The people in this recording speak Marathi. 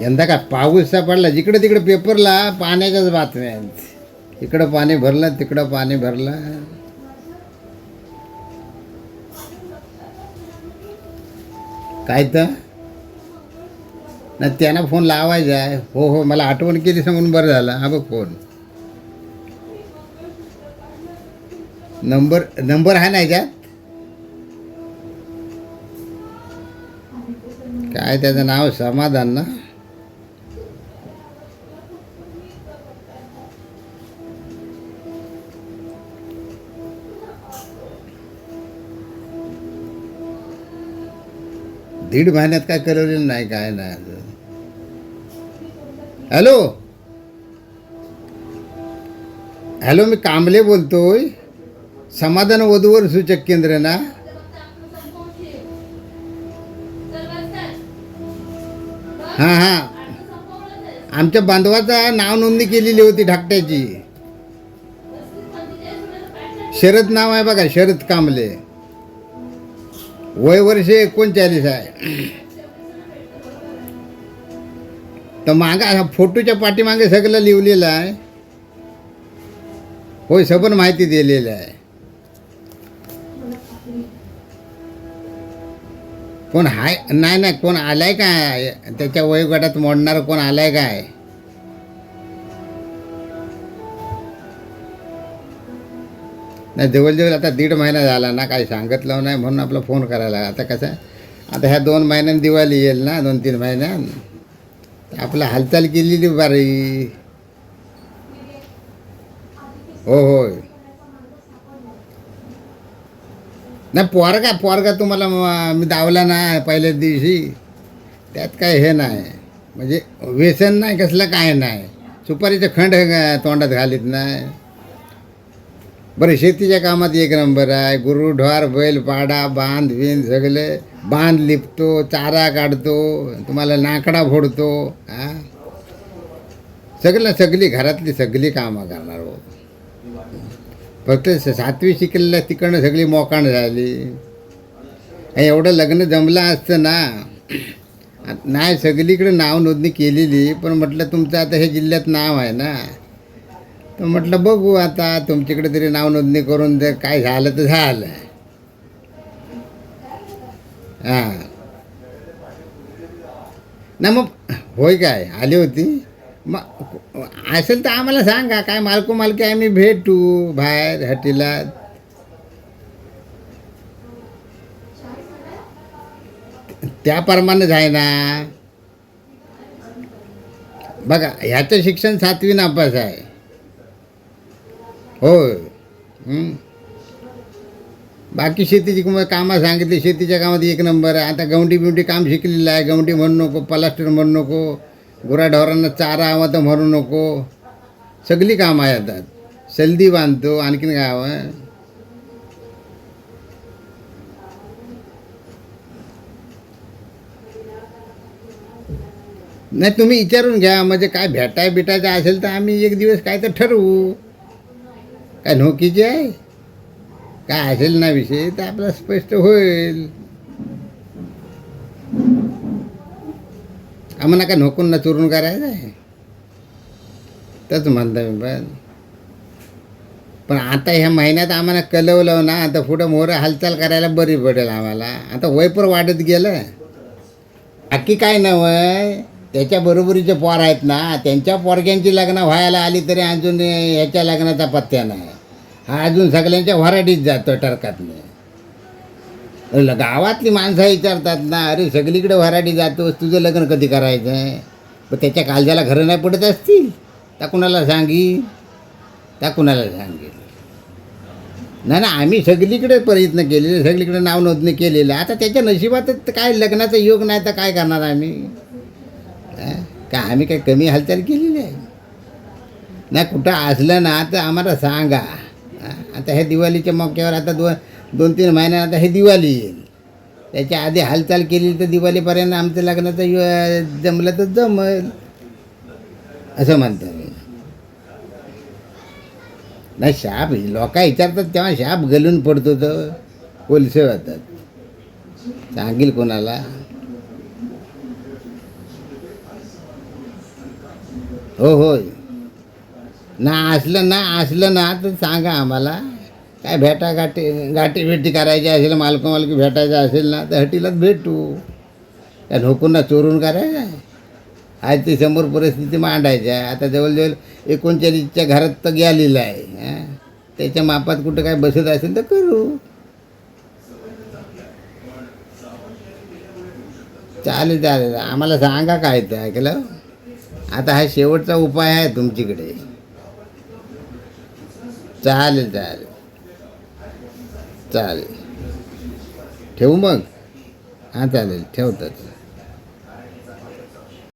यंदा काय पाऊसचा पडला जिकडे तिकडे पेपरला पाण्याच्याच बातम्या आहेत इकडं पाणी भरलं तिकडं पाणी भरलं. काय तर? नाही त्यांना फोन लावायचा आहे. हो हो मला आठवण केली सांगून बरं झालं. हा बघ फोन. नंबर नंबर आहे ना याच्यात? काय त्याचं नाव? समाधान ना? दीड महिन्यात काय करवलेलं नाही काय नाही. अजून हॅलो? हॅलो मी कांबले बोलतोय. समाधान वधूवर सूचक केंद्र ना? हां हां. आमच्या बांधवाचा नाव नोंदणी केलेली होती धाकट्याची. शरद नाव आहे बघा शरद कांबले. वय वर्ष एकोणचाळीस आहे. तर मागा फोटोच्या पाठीमागे सगळं लिहिलेलं आहे. होय सबन माहिती दिलेलं आहे. कोण हाय? नाही नाही कोण आलाय काय? त्याच्या वयोगटात मोडणार कोण आलाय काय? नाही जवळजवळ आता दीड महिना झाला ना काही सांगितलं नाही म्हणून आपला फोन करायला आता कसं आहे, आता ह्या दोन महिन्यात दिवाळी येईल ना दोन तीन महिन्यात आपला हालचाल केलेली बारी. हो होय नाही पोरगा पोरगा तुम्हाला मी दावला ना पहिल्याच दिवशी त्यात काय हे नाही. म्हणजे व्यसन नाही कसलं काय नाही. सुपारीचं खंड तोंडात घालीत नाही. बरं शेतीच्या कामात एक नंबर आहे. गुरु ढोर बैल पाडा बांध बिंद सगळे. बांध लिपतो चारा काढतो तुम्हाला नाकडा फोडतो हा? सगळं सगळी घरातली सगळी कामं करणार हो. फक्त स- सातवी शिकलेल्या तिकडनं सगळी मोकाण झाली. एवढं लग्न जमलं असतं ना. नाही सगळीकडे नाव नोंदणी केलेली पण म्हटलं तुमचं आता हे जिल्ह्यात नाव आहे ना. तर म्हटलं बघू आता तुमच्याकडे तरी नाव नोंदणी करून जर काय झालं तर झालं. हां. ना मग होय काय आली होती. मग असेल तर आम्हाला सांगा काय मालको मालकी आम्ही भेटू बाहेर हटीला त्याप्रमाणेच आहे ना. बघा ह्याचं शिक्षण सातवी नापास आहे. होय. बाकी शेतीची किंवा कामं सांगितली शेतीच्या कामात एक नंबर आहे. आता गवंडी बिवंडी काम शिकलेलं आहे. गवंडी म्हणू नको पलास्टर म्हणू नको गुराढोरांना चारा हवा तर म्हणू नको. सगळी कामं आहे आता. सल्दी बांधतो आणखीन काय हवं? नाही तुम्ही विचारून घ्या. म्हणजे काय भेटाय बिटायचं असेल तर आम्ही एक दिवस काय तर ठरवू. काय नोकीचे आहे काय असेल ना विषय तर आपला स्पष्ट होईल. आम्हाला काय नोकून ना चुरून करायचं आहे तच म्हणता मी पण. पण आता ह्या महिन्यात आम्हाला कलवलं ना आता पुढं मोरं हालचाल करायला बरी पडेल आम्हाला. आता वयपर वाढत गेलं. बाकी काय नवं त्याच्या बरोबरीचे पोर आहेत ना त्यांच्या पोरग्यांची लग्न व्हायला आली तरी अजून ह्याच्या लग्नाचा पत्त्या नाही. अजून सगळ्यांच्या व्हरायटीत जातो टरकातनं. गावातली माणसं विचारतात ना अरे सगळीकडे व्हरायटी जातोस तुझं लग्न कधी करायचं आहे पण त्याच्या कालजाला घरं नाही पडत असतील. त्या कुणाला सांगी त्या कुणाला सांगेल नाही ना आम्ही सगळीकडे प्रयत्न केलेले सगळीकडे नाव नोंदणी केलेलं. आहे. आता त्याच्या नशिबातच काय लग्नाचा योग नाही तर काय करणार आम्ही? का आम्ही काय कमी हालचाल केलेली आहे? नाही कुठं असलं ना तर आम्हाला सांगा. आता हे दिवाळीच्या मौक्यावर आता दोन दोन तीन महिन्यात आता हे दिवाळी येईल. त्याच्या आधी हालचाल केली तर दिवाळीपर्यंत आमचं लग्नाचं जमलं तर जमल असं म्हणतो मी नाही शाप लोक विचारतात तेव्हा शाप गलून पडतो तर कोलसे होतात सांगील कोणाला? हो होय. ना असलं ना असलं ना तर सांगा आम्हाला. काय भेटा गाठी गाठी भेटी करायची असेल मालक मालकी भेटायचं असेल ना तर हटीलाच भेटू. त्या ढोकूंना चोरून करायचं आहे. आज ती समोर परिस्थिती मांडायची आहे. आता जवळजवळ एकोणचाळीसच्या घरात तर गेलेलं आहे त्याच्या मापात कुठं काय बसत असेल तर करू. चालेल चालेल. आम्हाला सांगा काय ते ऐकलं. आता हा शेवटचा उपाय आहे तुमच्याकडे. चालेल चालेल चालेल ठेवू मग? हां चालेल. ठेवतात.